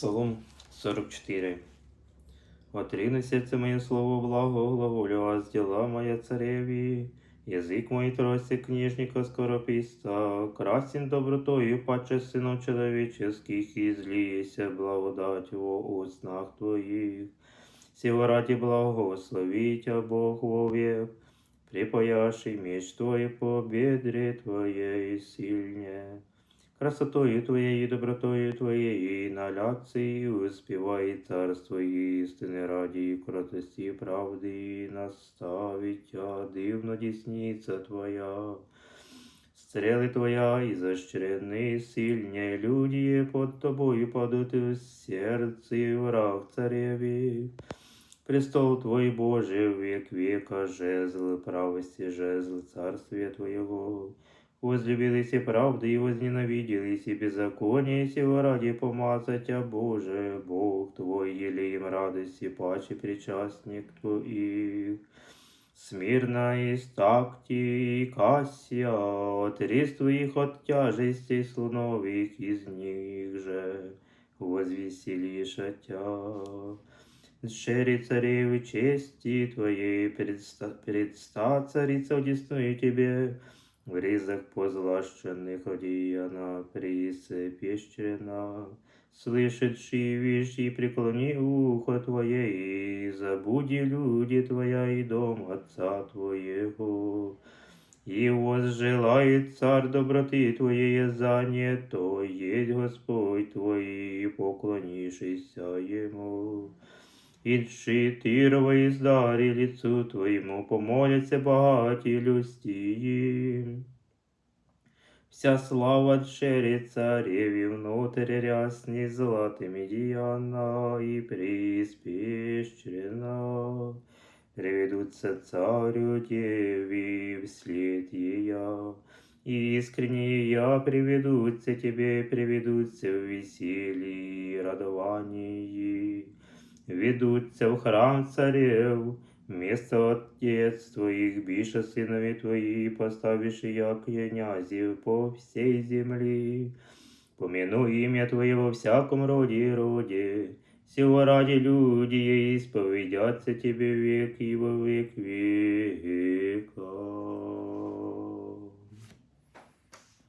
Псалом 44. Отрины сердце мое слово благо, глаголю, а дела моя цареви. Язык мой трости книжника скорописта, красен добротою паче сынов человеческих, и злися благодать во устнах твоих. Сего ради благословить а Бог вовек, припаяший меч твой по бедре твоей сильне. Красотою Твоєю, добротою Твоєю, на ляці царство істини раді, кротості правди, наставить тя дивно десниця Твоя. Стрели Твоя и защрены сильнее люди под Тобою падут в сердце враг цареві. Престол Твой Боже, век века, жезл правости, жезл царствия Твоего Возлюбились и правды, и возненавиделись, и беззаконие сего ради помазать, а Боже, Бог Твой, ели им радости, паче причастник Твоих. Смирно и стакти, и кассия, отрез Твоих от тяжестей слоновых, из них же возвеселишь Тя. Шери царевы чести Твоей, предста, предста царица удесную Тебе, в ризах позлащенных одеяна, присы пещерена, слышащий вещи, преклони ухо Твое, и забуди люди Твоя и дом Отца Твоего. И возжелает царь доброты Твоей за то есть Господь Твой, и поклонишься Ему. И шитирово издари лицу Твоему, помолятся богаті люстії. Вся слава дшері цареві внутрь рясні золотими діяна и приспещрена. Приведутся царю деви вслед ея, и искренние я приведутся тебе, приведутся в веселье и радовании. Ведутся в храм царев, место отец твоих, биша сынови твои, як я князів по всей земли. Помяну имя Твое во всяком роде и роде, Сего ради люди исповедятся Тебе век и во век века.